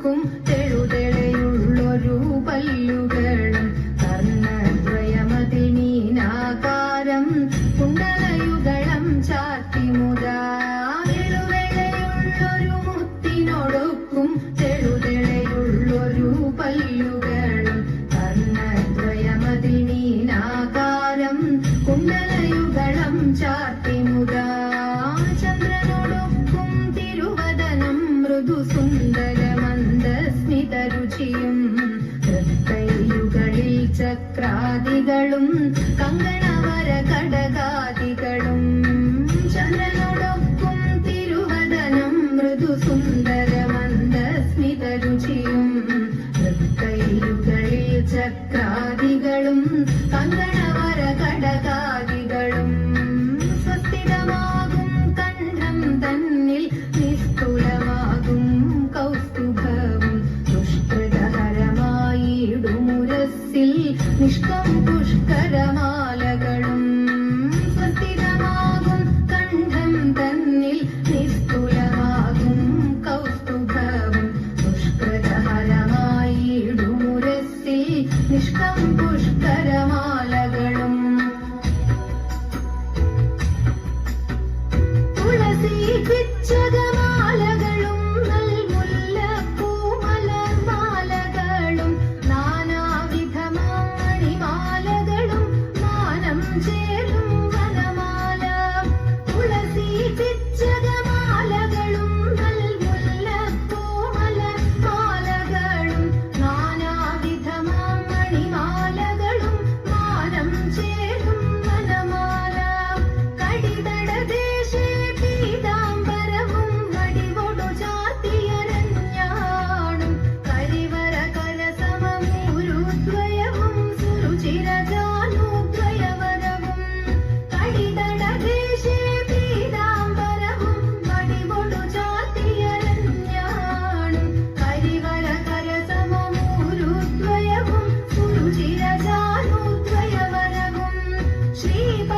വാക്കും തെഴുതെളയുള്ളൊരു പല്ലുകളും കർണദ്വയമതി മീനാകാരം കുണ്ടലയുഗളം ചാർത്തി മുതാളുവെളയുള്ളൊരു മുത്തിനൊടുക്കും തെഴുതെളയുള്ളൊരു പല്ലുകളും കർണദ്വയമതി മീനാകാരം കുണ്ടലയുഗളം ചാർത്തി മുതാ ചന്ദ്രനോടൊപ്പം തിരുവദനം മൃദുസുന്ദര നക്ഷത്രാദികളും കങ്കണവര കടകാദികളും ചന്ദ്രനോടൊപ്പം തിരുവദനം മൃദു സുന്ദര